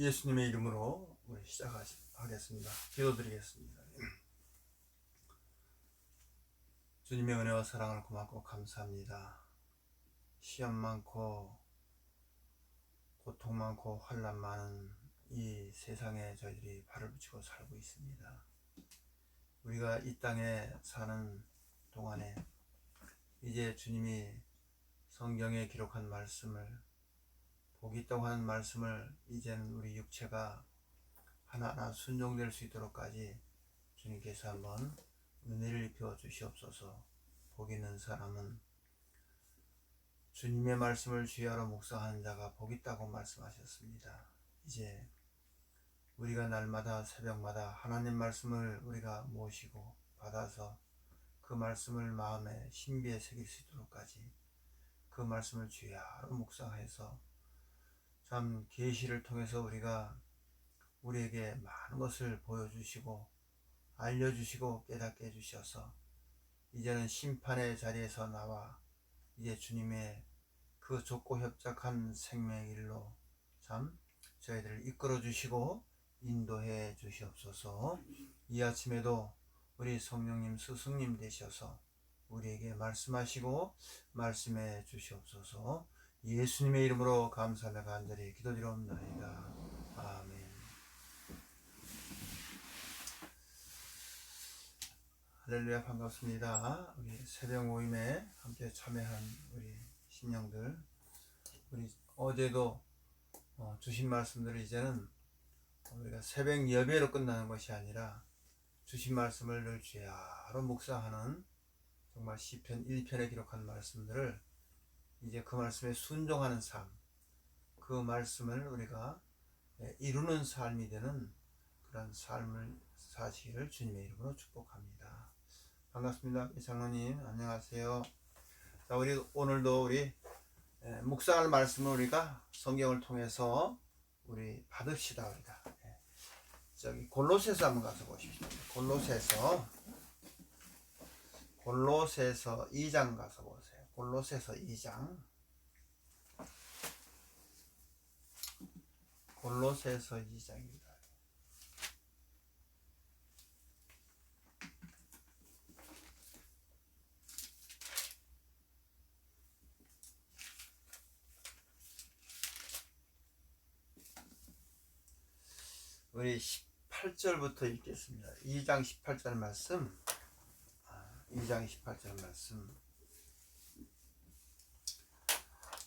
예수님의 이름으로 우리 시작하겠습니다. 기도드리겠습니다. 주님의 은혜와 사랑을 고맙고 감사합니다. 시험 많고 고통 많고 환란 많은 이 세상에 저희들이 발을 붙이고 살고 있습니다. 우리가 이 땅에 사는 동안에 이제 주님이 성경에 기록한 말씀을 복이 있다고 말씀을 이제는 우리 육체가 하나하나 순종될 수 있도록까지 주님께서 한번 은혜를 입혀 주시옵소서 복 있는 사람은 주님의 말씀을 주야로 묵상하는 자가 복 있다고 말씀하셨습니다. 이제 우리가 날마다 새벽마다 하나님 말씀을 우리가 모시고 받아서 그 말씀을 마음에 신비에 새길 수 있도록까지 그 말씀을 주야로 묵상해서 참 계시를 통해서 우리가 우리에게 많은 것을 보여주시고 알려주시고 깨닫게 해주셔서 이제는 심판의 자리에서 나와 이제 주님의 그 좁고 협착한 생명의 길로 참 저희들을 이끌어 주시고 인도해 주시옵소서. 이 아침에도 우리 성령님 스승님 되셔서 우리에게 말씀하시고 말씀해 주시옵소서 예수님의 이름으로 감사하며 간절히 기도드리옵나이다 아멘 할렐루야 반갑습니다. 우리 새벽 모임에 함께 참여한 우리 신령들, 우리 어제도 어, 주신 말씀들을 이제는 우리가 새벽 예배로 끝나는 것이 아니라 주신 말씀을 늘 주야로 묵상하는 정말 시편 1편에 기록한 말씀들을 이제 그 말씀에 순종하는 삶, 그 말씀을 우리가 예, 이루는 삶이 되는 그런 삶을 사시기를 주님의 이름으로 축복합니다. 반갑습니다. 장로님 안녕하세요. 자 우리 오늘도 우리 예, 묵상할 말씀을 우리가 성경을 통해서 우리 받읍시다 우리가 예. 저기 골로새서 한번 가서 보십시오. 골로새서 골로새서 2장 가서 보세요. 골로새서 2장 골로새서 2장입니다. 우리 18절부터 읽겠습니다. 2장 18절 말씀. 2장 18절 말씀.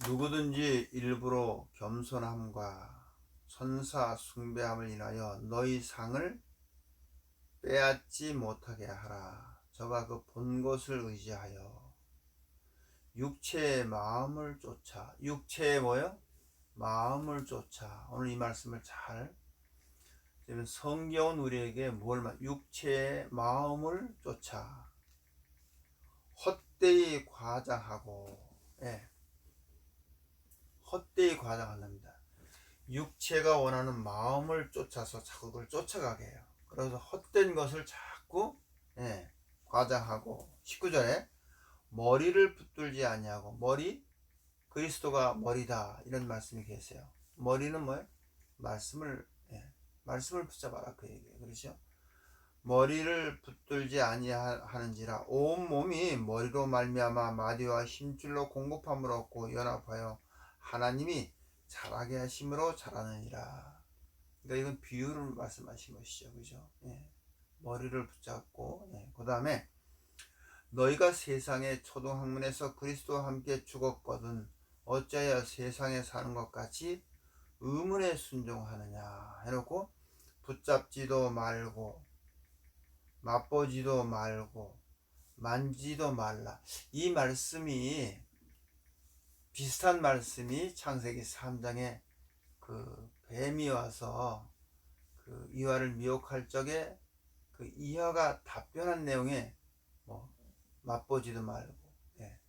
누구든지 일부러 겸손함과 선사 숭배함을 인하여 너희 상을 빼앗지 못하게 하라. 저가 그 본 것을 의지하여 육체의 마음을 쫓아 육체의 뭐요? 마음을 쫓아 오늘 이 말씀을 잘 그러면 성경은 우리에게 뭘 말? 육체의 마음을 쫓아 헛되이 과장하고 예. 헛되이 과장한답니다. 육체가 원하는 마음을 쫓아서 그걸 쫓아가게 해요. 그래서 헛된 것을 자꾸 예, 과장하고 19절에 머리를 붙들지 아니하고 머리 그리스도가 머리다 이런 말씀이 계세요. 머리는 뭐예요? 말씀을 예, 말씀을 붙잡아라 그 얘기예요. 그렇죠? 머리를 붙들지 아니하는지라 온 몸이 머리로 말미암아 마디와 힘줄로 공급함을 얻고 연합하여 하나님이 자라게 하심으로 자라느니라. 그러니까 이건 비유를 말씀하신 것이죠. 그죠? 예. 머리를 붙잡고 예. 그 다음에 너희가 세상의 초등학문에서 그리스도와 함께 죽었거든 어찌하여 세상에 사는 것 같이 의문에 순종하느냐 해놓고 붙잡지도 말고 맛보지도 말고 만지도 말라 이 말씀이 비슷한 말씀이 창세기 3장에 그 뱀이 와서 그 이화를 미혹할 적에 그 이화가 답변한 내용에 뭐 맛보지도 말고 예,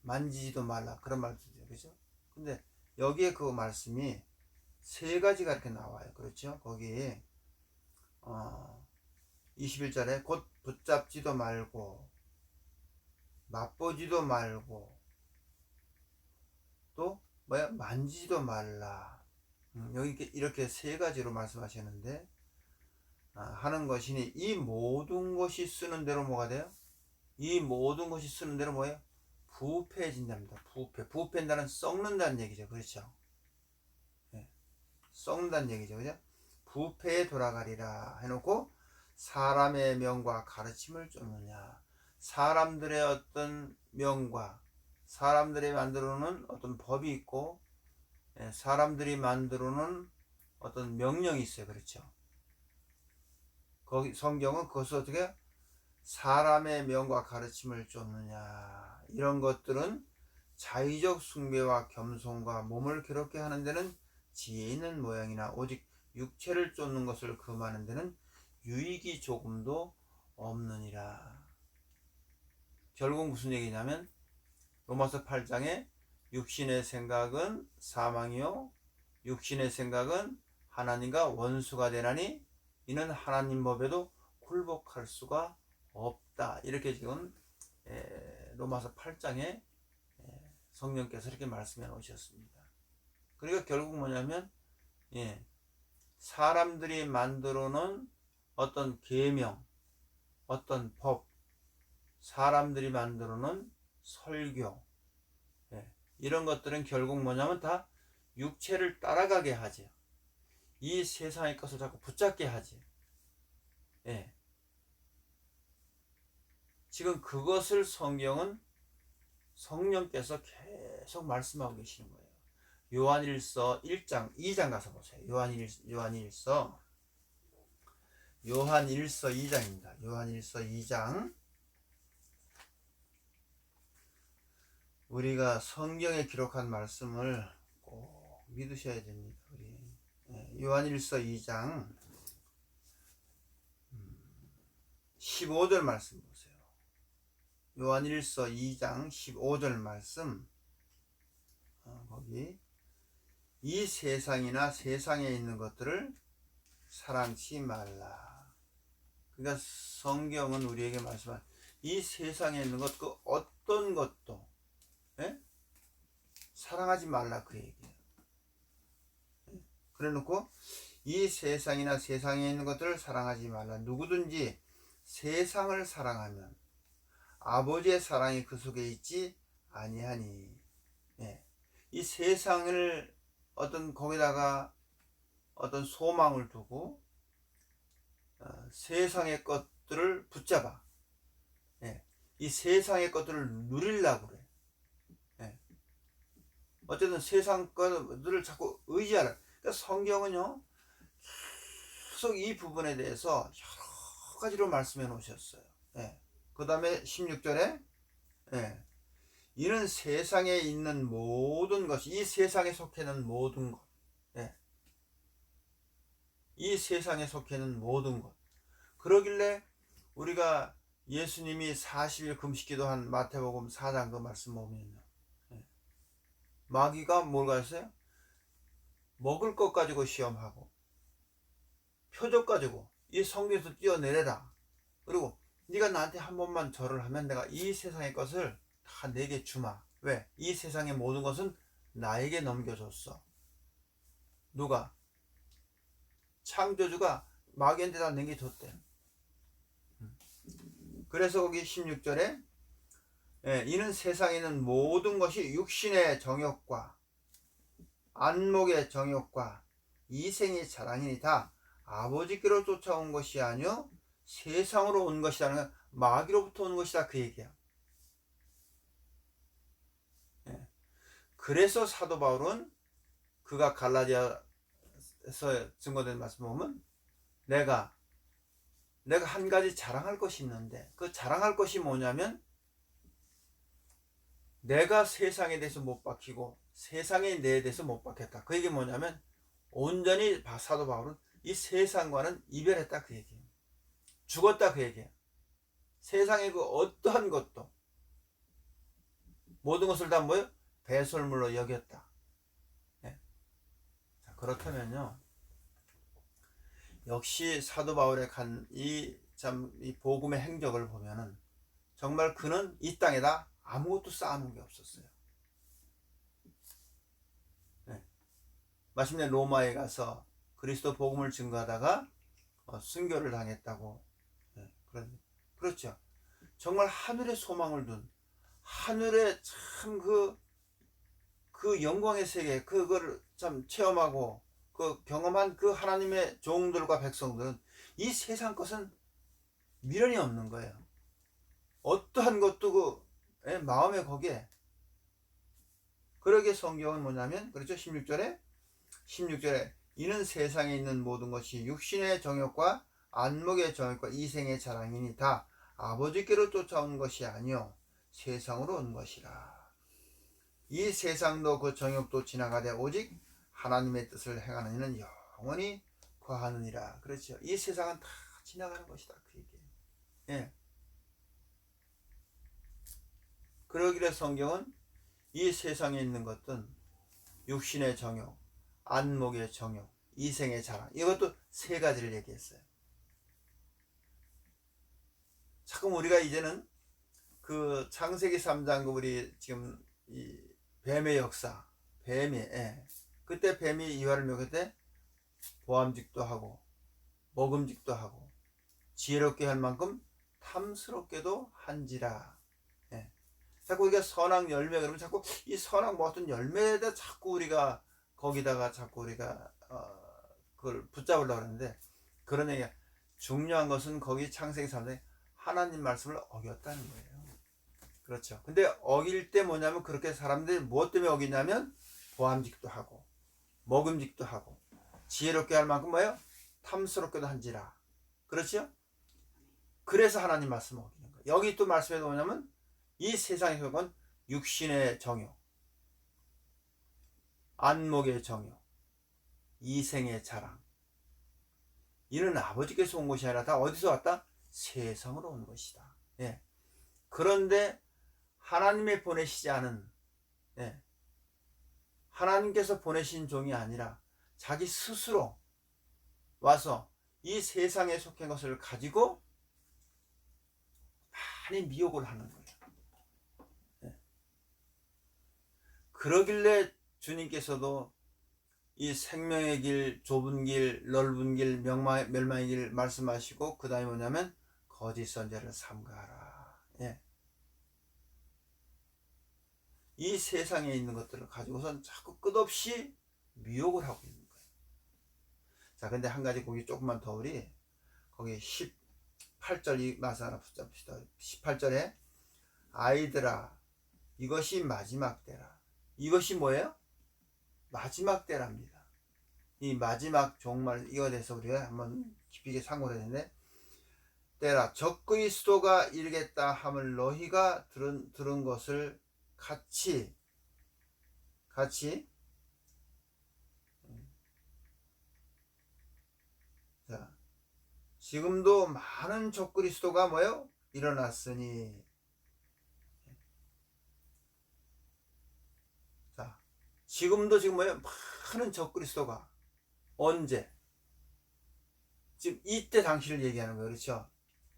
만지지도 말라 그런 말씀이죠 그죠 근데 여기에 그 말씀이 세 가지가 이렇게 나와요. 그렇죠? 거기 어 21절에 곧 붙잡지도 말고 맛보지도 말고 또 뭐야 만지지도 말라. 음, 여기 이렇게, 세 가지로 말씀하셨는데 아, 하는 것이니 이 모든 것이 쓰는 대로 뭐가 돼요? 이 모든 것이 쓰는 대로 뭐예요? 부패해진답니다. 부패. 부패한다는 썩는다는 얘기죠. 그렇죠? 예. 썩는다는 얘기죠. 그죠? 부패에 돌아가리라 해놓고 사람의 명과 가르침을 쫓느냐. 사람들의 어떤 명과 사람들이 만들어 놓은 어떤 법이 있고 예, 사람들이 만들어 놓은 어떤 명령이 있어요. 그렇죠? 거기 성경은 그것을 어떻게 사람의 명과 가르침을 쫓느냐 이런 것들은 자의적 숭배와 겸손과 몸을 괴롭게 하는 데는 지혜 있는 모양이나 오직 육체를 쫓는 것을 금하는 데는 유익이 조금도 없느니라. 결국 무슨 얘기냐면 로마서 8장에 육신의 생각은 사망이요 육신의 생각은 하나님과 원수가 되나니 이는 하나님 법에도 굴복할 수가 없다. 이렇게 지금 로마서 8장에 성령께서 이렇게 말씀해 놓으셨습니다. 그러니까 결국 뭐냐면 예, 사람들이 만들어 놓은 어떤 계명, 어떤 법, 사람들이 만들어 놓은 설교 예, 이런 것들은 결국 뭐냐면 다 육체를 따라가게 하죠. 이 세상의 것을 자꾸 붙잡게 하지. 예. 지금 그것을 성경은 성령께서 계속 말씀하고 계시는 거예요. 요한일서 1장, 2장 가서 보세요. 요한일, 요한일서, 요한일서 2장입니다. 요한일서 2장. 우리가 성경에 기록한 말씀을 꼭 믿으셔야 됩니다. 우리 예, 요한일서 2장 15절 말씀 보세요. 요한일서 2장 15절 말씀 어, 거기 이 세상이나 세상에 있는 것들을 사랑치 말라. 그러니까 성경은 우리에게 말씀한 이 세상에 있는 것, 그 어떤 것도 예? 사랑하지 말라 그 얘기예요. 예? 그래 놓고 이 세상이나 세상에 있는 것들을 사랑하지 말라. 누구든지 세상을 사랑하면 아버지의 사랑이 그 속에 있지 아니하니. 예. 이 세상을 어떤 거기다가 어떤 소망을 두고 어, 세상의 것들을 붙잡아. 예. 이 세상의 것들을 누리려고 그래. 예. 어쨌든 세상 것들을 자꾸 의지하라. 그러니까 성경은요, 계속 이 부분에 대해서 여러 가지로 말씀해 놓으셨어요. 예. 그 다음에 16절에, 예. 이는 세상에 있는 모든 것이, 이 세상에 속해 있는 모든 것, 예. 이 세상에 속해 있는 모든 것. 그러길래 우리가 예수님이 40일 금식 기도 한 마태복음 4장 그 말씀 보면요. 예. 마귀가 뭘 가졌어요? 먹을 것 가지고 시험하고, 표적 가지고, 이 성경에서 뛰어내려라. 그리고 네가 나한테 한 번만 절을 하면 내가 이 세상의 것을 다 내게 주마. 왜? 이 세상의 모든 것은 나에게 넘겨줬어. 누가? 창조주가 마귀한테 다 넘겨줬대. 그래서 거기 16절에 예, 이는 세상에 있는 모든 것이 육신의 정욕과 안목의 정욕과 이생의 자랑이니 다 아버지께로 쫓아온 것이 아니요 세상으로 온 것이라는 마귀로부터 온 것이다 그 얘기야. 예. 그래서 사도 바울은 그가 갈라디아에서 증거된 말씀 보면 내가 내가 한 가지 자랑할 것이 있는데 그 자랑할 것이 뭐냐면 내가 세상에 대해서 못 박히고 세상에 내 대해서 못 박혔다. 그 얘기 뭐냐면 온전히 사도 바울은 이 세상과는 이별했다 그 얘기예요. 죽었다 그 얘기예요. 세상의 그 어떠한 것도 모든 것을 다 뭐요? 배설물로 여겼다. 네. 자, 그렇다면요. 역시 사도 바울의 간 이 참이 복음의 행적을 보면은 정말 그는 이 땅에다 아무것도 쌓아놓은 게 없었어요. 네. 마침내 로마에 가서 그리스도 복음을 증거하다가 어, 순교를 당했다고 예, 그런 그렇죠. 정말 하늘에 소망을 둔 하늘에 참그그 영광의 세계 그거를 참 체험하고 그 경험한 그 하나님의 종들과 백성들은 이 세상 것은 미련이 없는 거예요. 어떠한 것도 그 예, 마음의 거기에. 그러게 성경은 뭐냐면 그렇죠? 16절에? 16절에 이는 세상에 있는 모든 것이 육신의 정욕과 안목의 정욕과 이생의 자랑이니 다. 아버지께로 쫓아온 것이 아니요 세상으로 온 것이라. 이 세상도 그 정욕도 지나가되 오직 하나님의 뜻을 행하는 이는 영원히 거하느니라. 그렇죠? 이 세상은 다 지나가는 것이다 그 얘기예요 예. 그러기래 성경은 이 세상에 있는 것은 육신의 정욕, 안목의 정욕, 이생의 자랑 이것도 세 가지를 얘기했어요. 자꾸 우리가 이제는 그 창세기 3장 그 우리 지금 이 뱀의 역사, 뱀이 예. 그때 뱀이 이화를 먹을 때 보암직도 하고 먹음직도 하고 지혜롭게 할 만큼 탐스럽게도 한지라. 예. 자꾸 우리가 선악 열매 그러면 자꾸 이 선악 뭐 어떤 열매에다 자꾸 우리가 거기다가 자꾸 우리가 어 그걸 붙잡으려고 하는데 그런 얘기가 중요한 것은 거기 창세기 3장에 하나님 말씀을 어겼다는 거예요. 그렇죠. 근데 어길 때 뭐냐면 그렇게 사람들이 무엇 때문에 어기냐면 보암직도 하고 먹음직도 하고 지혜롭게 할 만큼 뭐예요? 탐스럽게도 한지라. 그렇죠? 그래서 하나님 말씀을 어기는 거예요. 여기 또 말씀에 뭐냐면 이 세상의 건 육신의 정욕, 안목의 정욕, 이생의 자랑. 이는 아버지께서 온 것이 아니라 다 어디서 왔다? 세상으로 온 것이다. 예. 그런데 하나님의 보내시지 않은 예. 하나님께서 보내신 종이 아니라 자기 스스로 와서 이 세상에 속한 것을 가지고 많이 미혹을 하는 거예요. 예. 그러길래 주님께서도 이 생명의 길, 좁은 길, 넓은 길, 명망, 멸망의 길 말씀하시고 그 다음에 뭐냐면 거짓 선자를 삼가하라. 예. 이 세상에 있는 것들을 가지고선 자꾸 끝없이 미혹을 하고 있는 거예요. 자, 근데 한 가지 거기 조금만 더 우리 거기 18절 이 마스 하나 붙잡시다. 18절에 아이들아 이것이 마지막 때라. 이것이 뭐예요? 마지막 때랍니다. 이 마지막 종말 이거에 대해서 우리가 한번 깊이 상고를 했는데 때라 적그리스도가 이르겠다 함을 너희가 들은 들은 것을 같이 같이 자 지금도 많은 적그리스도가 뭐요 일어났으니 자 지금도 지금 뭐요 많은 적그리스도가 언제? 지금 이때 당시를 얘기하는 거예요. 그렇죠?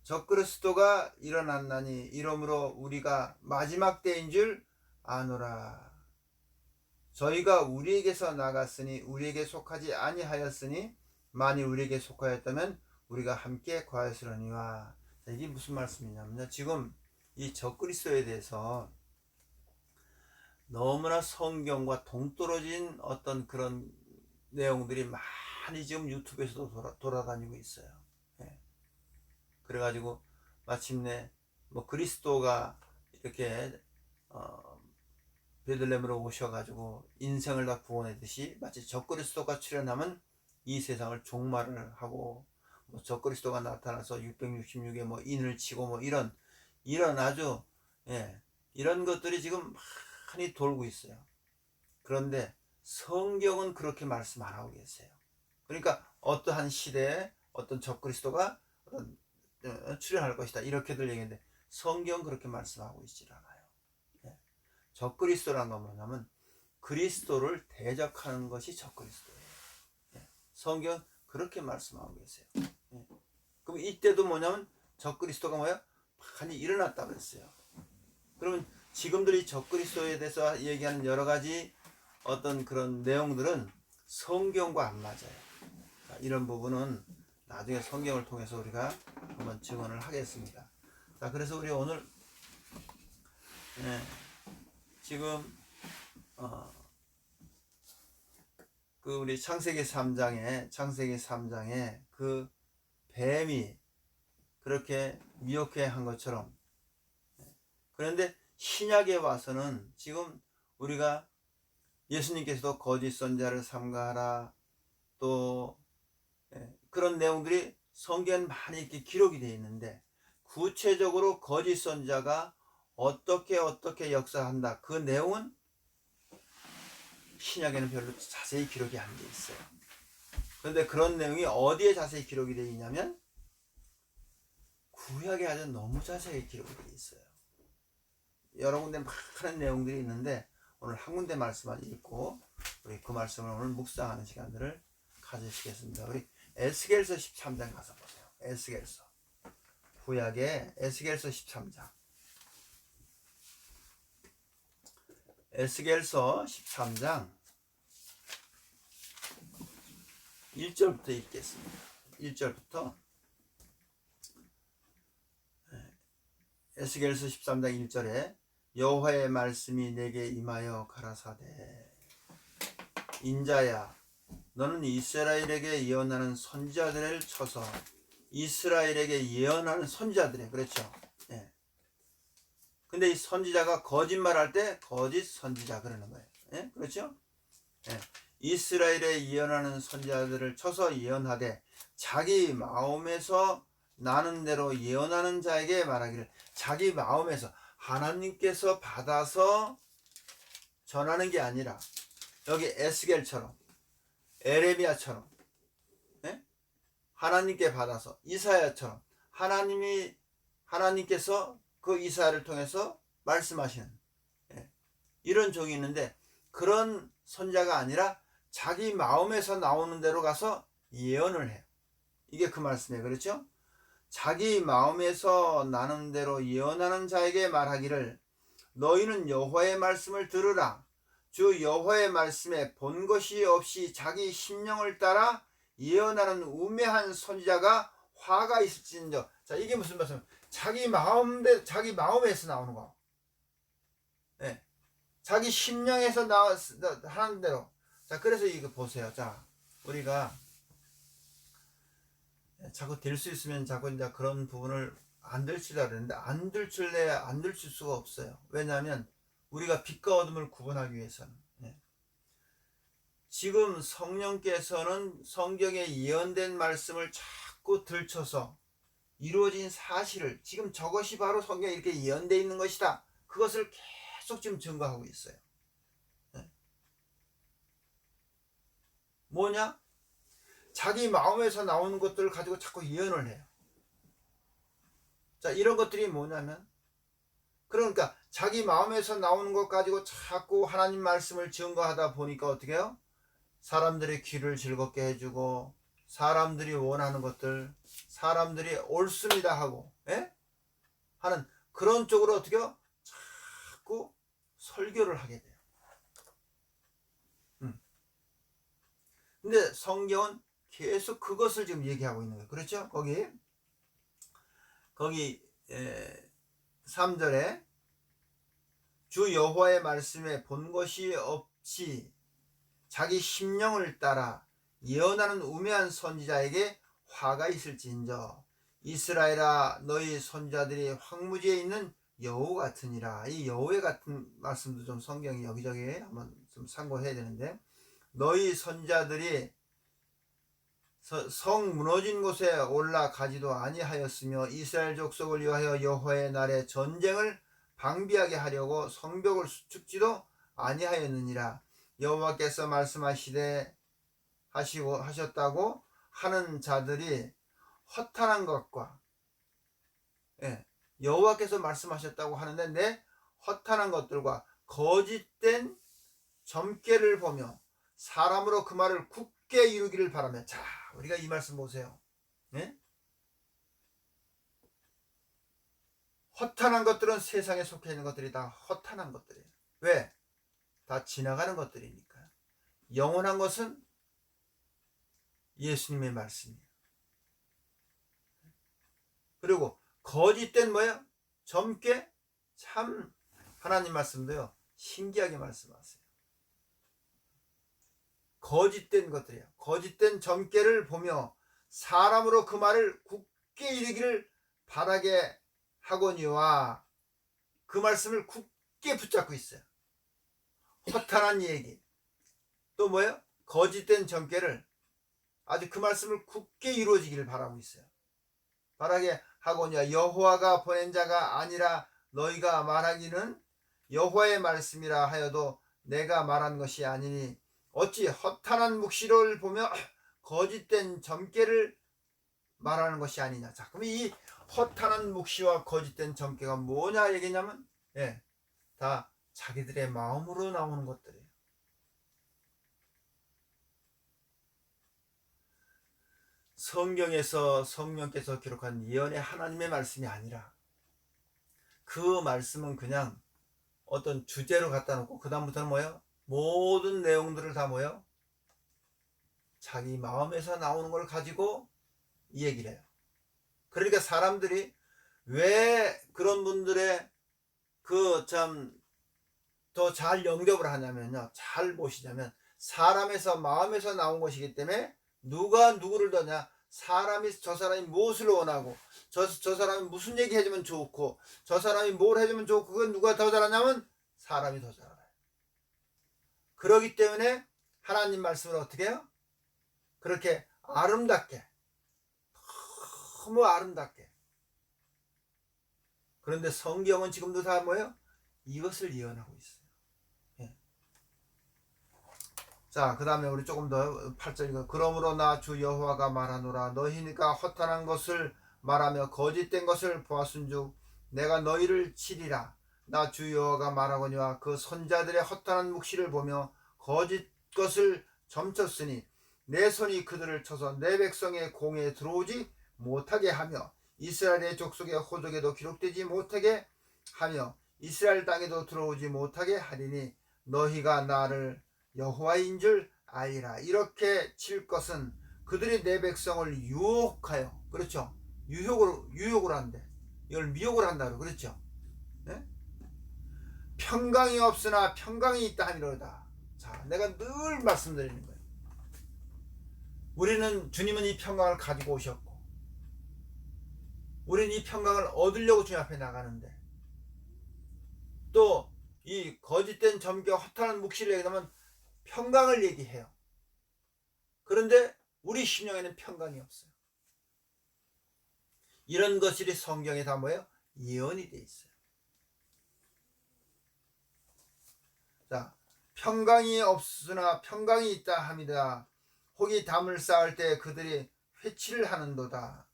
적그리스도가 일어났나니 이러므로 우리가 마지막 때인 줄 아노라. 저희가 우리에게서 나갔으니 우리에게 속하지 아니하였으니 만일 우리에게 속하였다면 우리가 함께 거하였으려니와. 이게 무슨 말씀이냐면요. 지금 이 적그리스도에 대해서 너무나 성경과 동떨어진 어떤 그런 내용들이 많이 지금 유튜브에서도 돌아, 돌아다니고 있어요. 그래가지고 마침내 뭐 그리스도가 이렇게 어 베들렘으로 오셔가지고 인생을 다 구원했듯이 마치 적그리스도가 출현하면 이 세상을 종말을 하고 뭐 적그리스도가 나타나서 666에 뭐 인을 치고 뭐 이런 이런 아주 예 이런 것들이 지금 많이 돌고 있어요. 그런데 성경은 그렇게 말씀 안 하고 계세요. 그러니까 어떠한 시대에 어떤 적그리스도가 어, 출현할 것이다. 이렇게들 얘기했는데 성경 그렇게 말씀하고 있질 않아요. 예. 적그리스도란 건 뭐냐면 그리스도를 대적하는 것이 적그리스도예요. 예. 성경 그렇게 말씀하고 계세요. 예. 그럼 이때도 뭐냐면 적그리스도가 뭐야? 많이 일어났다 그랬어요. 그러면 지금들이 적그리스도에 대해서 얘기하는 여러 가지 어떤 그런 내용들은 성경과 안 맞아요. 자, 이런 부분은 나중에 성경을 통해서 우리가 한번 증언을 하겠습니다. 자, 그래서 우리 오늘 예, 지금 어, 그 우리 창세기 3장에 창세기 3장에 그 뱀이 그렇게 미혹해 한 것처럼 그런데 신약에 와서는 지금 우리가 예수님께서도 거짓 선자를 삼가하라 또 예, 그런 내용들이 성경에 많이 이렇게 기록이 되어 있는데 구체적으로 거짓 선자가 어떻게 어떻게 역사한다 그 내용은 신약에는 별로 자세히 기록이 안 돼 있어요. 그런데 그런 내용이 어디에 자세히 기록이 되어 있냐면 구약에 아주 너무 자세히 기록이 되어 있어요. 여러 군데 많은 내용들이 있는데 오늘 한 군데 말씀만 읽고 우리 그 말씀을 오늘 묵상하는 시간들을 가지시겠습니다. 우리 에스겔서 13장 가서 보세요. 에스겔서 구약의 에스겔서 13장 에스겔서 13장 1절부터 읽겠습니다. 1절부터 에스겔서 13장 1절에 여호와의 말씀이 내게 임하여 가라사대 인자야 너는 이스라엘에게 예언하는 선지자들을 쳐서 이스라엘에게 예언하는 선지자들에 그렇죠. 예. 근데 이 선지자가 거짓말할 때 거짓 선지자 그러는 거예요. 예? 그렇죠? 예. 이스라엘에 예언하는 선지자들을 쳐서 예언하되 자기 마음에서 나는 대로 예언하는 자에게 말하기를 자기 마음에서 하나님께서 받아서 전하는 게 아니라 여기 에스겔처럼 에레미야처럼 예? 하나님께 받아서 이사야처럼 하나님이 하나님께서 그 이사야를 통해서 말씀하시는 예. 이런 종이 있는데 그런 선자가 아니라 자기 마음에서 나오는 대로 가서 예언을 해요. 이게 그 말씀이에요. 그렇죠? 자기 마음에서 나는 대로 예언하는 자에게 말하기를 너희는 여호와의 말씀을 들으라. 주 여호와의 말씀에 본 것이 없이 자기 심령을 따라 예언하는 우매한 선지자가 화가 있을진저. 자 이게 무슨 말씀? 자기 마음대 자기 마음에서 나오는 거. 네. 자기 심령에서 나 하는 대로. 자 그래서 이거 보세요. 자 우리가 자꾸 될 수 있으면 자꾸 이제 그런 부분을 안 들치라 그러는데 안 들칠래 안 들칠 수가 없어요. 왜냐하면 우리가 빛과 어둠을 구분하기 위해서는 예. 지금 성령께서는 성경에 예언된 말씀을 자꾸 들춰서 이루어진 사실을 지금 저것이 바로 성경에 이렇게 예언되어 있는 것이다. 그것을 계속 지금 증거하고 있어요. 예. 뭐냐? 자기 마음에서 나오는 것들을 가지고 자꾸 예언을 해요. 자, 이런 것들이 뭐냐면, 그러니까 자기 마음에서 나오는 것 가지고 자꾸 하나님 말씀을 증거하다 보니까 어떻게 해요? 사람들의 귀를 즐겁게 해주고, 사람들이 원하는 것들, 사람들이 옳습니다 하고, 예? 하는 그런 쪽으로 어떻게 해요? 자꾸 설교를 하게 돼요. 음. 근데 성경은 계속 그것을 지금 얘기하고 있는 거예요. 그렇죠? 거기 거기 에, 3절에 주 여호와의 말씀에 본 것이 없이 자기 심령을 따라 예언하는 우매한 선지자에게 화가 있을지인저 이스라엘아 너희 선지자들이 황무지에 있는 여우 같으니라 이 여우의 같은 말씀도 좀 성경이 여기저기 한번 좀 참고해야 되는데 너희 선지자들이 성 무너진 곳에 올라가지도 아니하였으며 이스라엘 족속을 위하여 여호와의 날에 전쟁을 방비하게 하려고 성벽을 수축지도 아니하였느니라. 여호와께서 말씀하시되 하시고 하셨다고 하는 자들이 허탄한 것과 예, 여호와께서 말씀하셨다고 하는데 내 허탄한 것들과 거짓된 점괘를 보며 사람으로 그 말을 굳게 이루기를 바라며 자 우리가 이 말씀 보세요. 네? 허탄한 것들은 세상에 속해 있는 것들이 다 허탄한 것들이에요. 왜? 다 지나가는 것들이니까. 영원한 것은 예수님의 말씀이에요. 그리고 거짓된 뭐야? 젊게 참 하나님 말씀도요 신기하게 말씀하세요. 거짓된 것들이야. 거짓된 점괘를 보며 사람으로 그 말을 굳게 이르기를 바라게 하거니와 그 말씀을 굳게 붙잡고 있어요. 허탄한 얘기. 또 뭐예요? 거짓된 점괘를 아주 그 말씀을 굳게 이루어지기를 바라고 있어요. 바라게 하거니와 여호와가 보낸 자가 아니라 너희가 말하기는 여호와의 말씀이라 하여도 내가 말한 것이 아니니 어찌 허탄한 묵시를 보며 거짓된 점괘를 말하는 것이 아니냐. 자, 그럼 이 허탄한 묵시와 거짓된 점괘가 뭐냐 얘기냐면, 예, 다 자기들의 마음으로 나오는 것들이에요. 성경에서 성령께서 기록한 예언의 하나님의 말씀이 아니라 그 말씀은 그냥 어떤 주제로 갖다 놓고 그 다음부터는 뭐예요? 모든 내용들을 다 뭐예요? 자기 마음에서 나오는 걸 가지고 이 얘기를 해요. 그러니까 사람들이 왜 그런 분들의 그 참 더 잘 영접을 하냐면요. 잘 보시냐면 사람에서 마음에서 나온 것이기 때문에 누가 누구를 더냐 사람이 저 사람이 무엇을 원하고 저, 저 사람이 무슨 얘기 해주면 좋고 저 사람이 뭘 해주면 좋고 그건 누가 더 잘하냐면 사람이 더 잘해요. 그러기 때문에 하나님 말씀을 어떻게 해요? 그렇게 아름답게 너무 아름답게 그런데 성경은 지금도 다 뭐예요? 이것을 예언하고 있어요. 예. 자, 그 다음에 우리 조금 더 8절 이거 그러므로 나 주 여호와가 말하노라 너희니까 허탄한 것을 말하며 거짓된 것을 보았은즉 내가 너희를 치리라 나 주 여호와가 말하거니와 그 손자들의 허탄한 묵시를 보며 거짓 것을 점쳤으니 내 손이 그들을 쳐서 내 백성의 공에 들어오지 못하게 하며 이스라엘의 족속의 호적에도 기록되지 못하게 하며 이스라엘 땅에도 들어오지 못하게 하리니 너희가 나를 여호와인 줄 알리라. 이렇게 칠 것은 그들이 내 백성을 유혹하여 그렇죠? 유혹을 유혹을 한대. 이걸 미혹을 한다고 그렇죠. 네? 평강이 없으나 평강이 있다 하니로다 자 내가 늘 말씀드리는 거예요 우리는 주님은 이 평강을 가지고 오셨고 우리는 이 평강을 얻으려고 주님 앞에 나가는데 또 이 거짓된 점괘 허탄한 묵시를 얘기하면 평강을 얘기해요. 그런데 우리 심령에는 평강이 없어요. 이런 것들이 성경에 다 뭐예요? 예언이 돼 있어요. 자, 평강이 없으나 평강이 있다 합니다. 혹이 담을 쌓을 때 그들이 회치를 하는도다.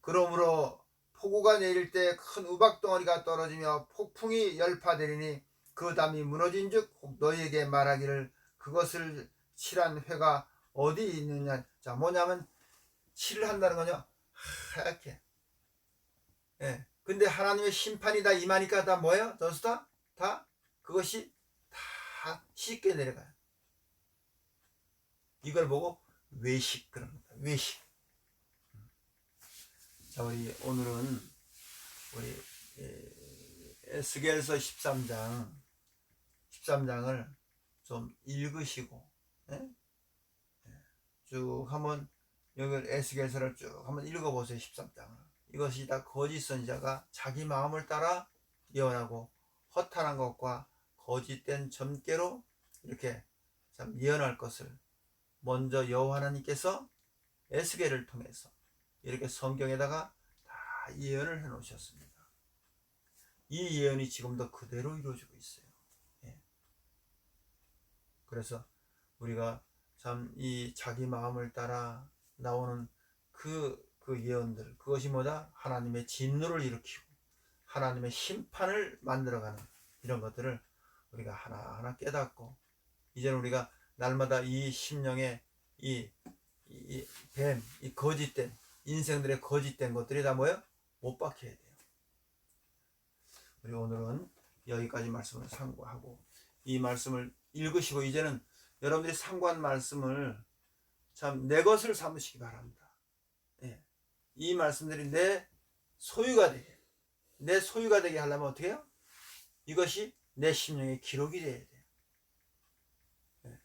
그러므로 폭우가 내릴 때 큰 우박 덩어리가 떨어지며 폭풍이 열파되리니 그 담이 무너진즉 너희에게 말하기를 그것을 칠한 회가 어디 있느냐 자 뭐냐면 칠을 한다는 거냐 하얗게 예 근데 하나님의 심판이 다 임하니까 다 뭐예요 전수 다? 다 그것이 다 쉽게 내려가요. 이걸 보고 외식 그런 거다. 외식. 자, 우리 오늘은 우리 에스겔서 13장 13장을 좀 읽으시고 예? 쭉 한번 여기 에스겔서를 쭉 한번 읽어보세요 13장을. 이것이 다 거짓 선자가 자기 마음을 따라 예언하고 허탄한 것과 거짓된 점괘로 이렇게 참 예언할 것을 먼저 여호와 하나님께서 에스겔을 통해서 이렇게 성경에다가 다 예언을 해 놓으셨습니다. 이 예언이 지금도 그대로 이루어지고 있어요. 예. 그래서 우리가 참 이 자기 마음을 따라 나오는 그, 그 예언들, 그것이 뭐다? 하나님의 진노를 일으키고 하나님의 심판을 만들어가는 이런 것들을 우리가 하나하나 깨닫고 이제는 우리가 날마다 이 심령의 이, 이, 뱀, 이 거짓된 인생들의 거짓된 것들이 다 뭐예요? 못 박혀야 돼요. 우리 오늘은 여기까지 말씀을 상고하고 이 말씀을 읽으시고 이제는 여러분들이 상고한 말씀을 참 내 것을 삼으시기 바랍니다. 예. 이 말씀들이 내 소유가 되게 내 소유가 되게 하려면 어떻게 해요? 이것이 내 심령의 기록이 돼야 돼요. 예.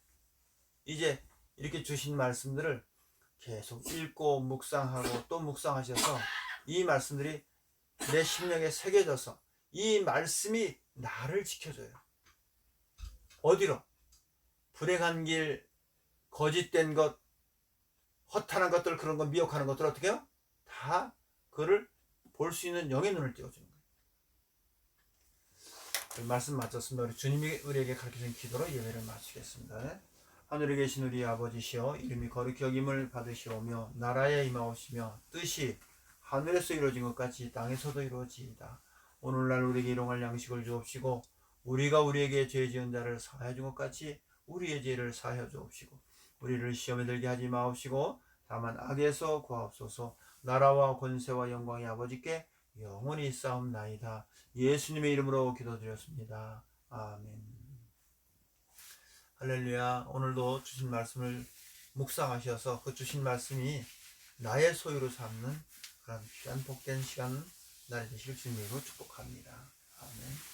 이제 이렇게 주신 말씀들을 계속 읽고 묵상하고 또 묵상하셔서 이 말씀들이 내 심령에 새겨져서 이 말씀이 나를 지켜줘요. 어디로? 불행한 길, 거짓된 것, 허탄한 것들, 그런 거 미혹하는 것들 어떻게 해요? 다 그를 볼 수 있는 영의 눈을 띄워주는 거예요. 그 말씀 마쳤습니다. 우리 주님이 우리에게 가르쳐준 기도로 예배를 마치겠습니다. 하늘에 계신 우리 아버지시여 이름이 거룩히 여김을 받으시오며 나라에 임하오시며 뜻이 하늘에서 이루어진 것 같이 땅에서도 이루어지이다. 오늘날 우리에게 일용할 양식을 주옵시고 우리가 우리에게 죄 지은 자를 사하여 준것 같이 우리의 죄를 사하여 주옵시고 우리를 시험에 들게 하지 마옵시고 다만 악에서 구하옵소서 나라와 권세와 영광이 아버지께 영원히 싸움나이다. 예수님의 이름으로 기도드렸습니다. 아멘. 할렐루야. 오늘도 주신 말씀을 묵상하셔서 그 주신 말씀이 나의 소유로 삼는 그런 귀한 복된 시간 날이 되실 주님으로 축복합니다. 아멘.